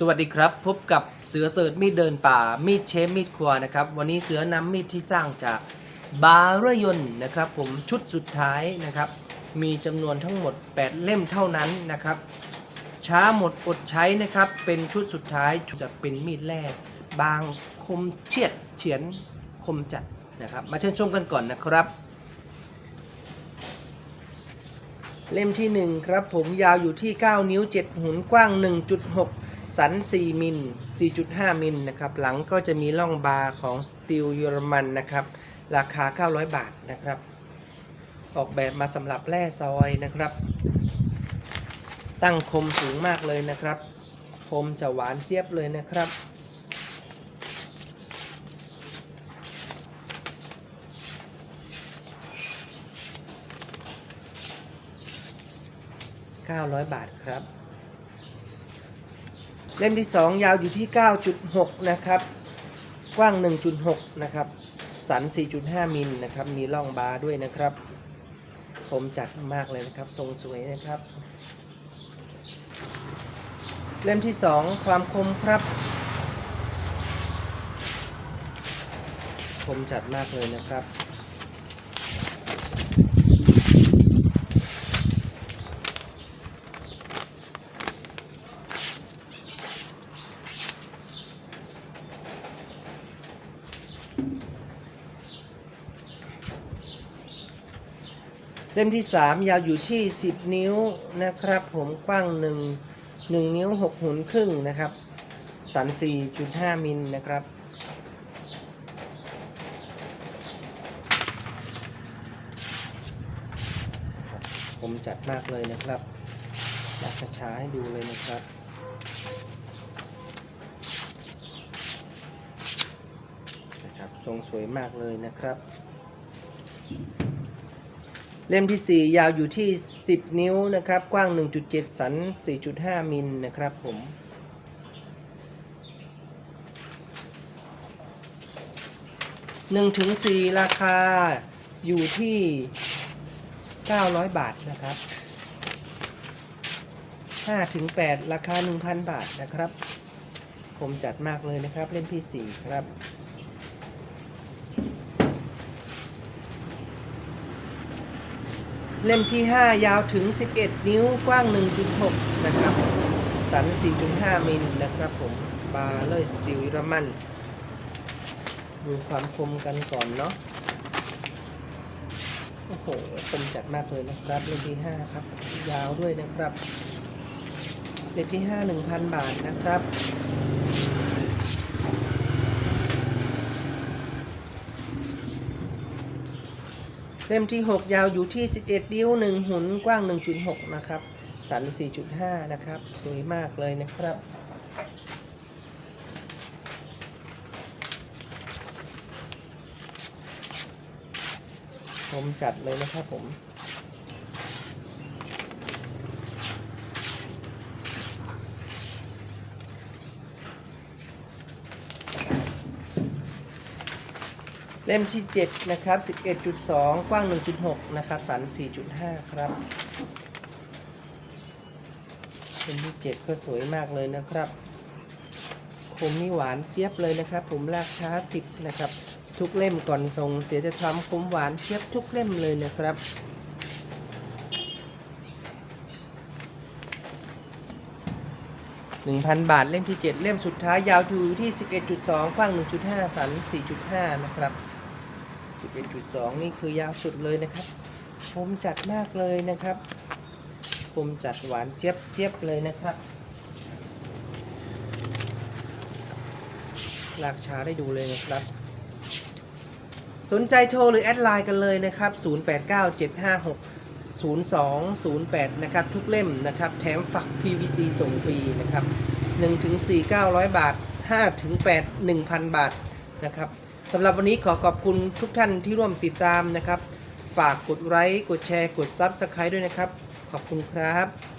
สวัสดีครับ พบกับเสือเสิร์ชมีดเดินป่า มีดเชฟมีดครัวนะครับ วันนี้เสือนำมีดที่สร้างจากบารยนต์นะครับ ผมชุดสุดท้ายนะครับ มีจำนวนทั้งหมด 8 เล่มเท่านั้นนะครับ ช้าหมดอดใช้นะครับ เป็นชุดสุดท้ายจะเป็นมีดแรก บางคมเฉียดเฉือนคมจัดนะครับ มาเชิญชมกันก่อนนะครับ เล่มที่ 1 ครับผมยาวอยู่ที่ 9 นิ้ว 7 หุนกว้าง 1.6 สัน 4 มิล 4.5 มิลนะครับ หลังก็จะมีร่องบาร์ของสตีลเยอรมันนะครับ ราคา 900 บาทนะครับ ออกแบบมาสำหรับแร่ซอยนะครับ ตั้งคมสูงมากเลยนะครับ คมจะหวานเจี๊ยบเลยนะครับ900 บาทครับ เล่มที่ 2 ยาวอยู่ที่ 9.6 นะครับ กว้าง 1.6 นะครับ สัน 4.5 มิลนะครับ มีร่องบาร์ด้วยนะครับ ผมจัดมากเลยนะครับ ทรงสวยนะครับ เล่มที่ 2 ความคมครับคมจัดมากเลยนะครับ เล่มที่ 3 ยาวอยู่ที่ 10 นิ้วนะครับ ผมกว้าง 1 1 นิ้ว 6 หุนครึ่งนะครับ สัน 4.5 มิลนะครับ ผมจัดมากเลยนะครับอยากช้าให้ดูเลยนะครับนะครับ ทรงสวยมากเลยนะครับ เล่มที่ 4 ยาวอยู่ที่ 10 นิ้วนะครับ กว้าง 1.7 สัน 4.5 มิลนะครับผม1ถึง4ราคาอยู่ที่ 900 บาทนะครับ5ถึง8ราคา 1,000 บาทนะครับ ผมจัดมากเลยนะครับ เล่มที่4ครับ เล่มที่ 5 ยาวถึง 11 นิ้วกว้าง 1.6 นะครับ สัน 4.5 มิลนะครับผม บาเลยสตีลเยอรมัน ดูความคมกันก่อนเนาะ โอ้โห คมจัดมากเลยนะครับ เล่มที่ 5 ครับ ยาวด้วยนะครับ เล่มที่ 5 1,000 บาทนะครับ เล่มที่ 6 ยาวอยู่ที่ 11 นิ้ว 1 หุนกว้าง 1.6 นะครับ สัน 4.5 นะครับ สวยมากเลยนะครับ ผมจัดเลยนะครับผม เล่มที่ 7 นะครับ 11.2 กว้าง 1.6 นะครับ สัน 4.5 ครับเล่มที่ 7 ก็สวยมากเลยนะครับ คมนี่หวานเจี๊ยบเลยนะครับ ผมลากช้าติดนะครับ ทุกเล่มก่อนทรงเสียจะทำคมหวานเจี๊ยบทุกเล่มเลยนะครับ1,000 บาท เล่มที่ 7 เล่มสุดท้ายยาวอยู่ที่ 11.2 กว้าง 1.5 สัน 4.5 นะครับ 11.2 นี่คือยาวสุดเลยนะครับ ผมจัดมากเลยนะครับ ผมจัดหวานเจี๊ยบเจี๊ยบเลยนะครับลากช้าได้ดูเลยนะครับ สนใจโทรหรือแอดไลน์กันเลยนะครับ 089756 0208 นะครับ ทุกเล่มนะครับ แถมฝัก PVC ส่งฟรีนะครับ1ถึง4 900 บาท5ถึง8 1,000 บาทนะครับ สำหรับวันนี้ขอขอบคุณทุกท่านที่ร่วมติดตามนะครับ ฝากกดไลค์กดแชร์กด Subscribe ด้วยนะครับ ขอบคุณครับ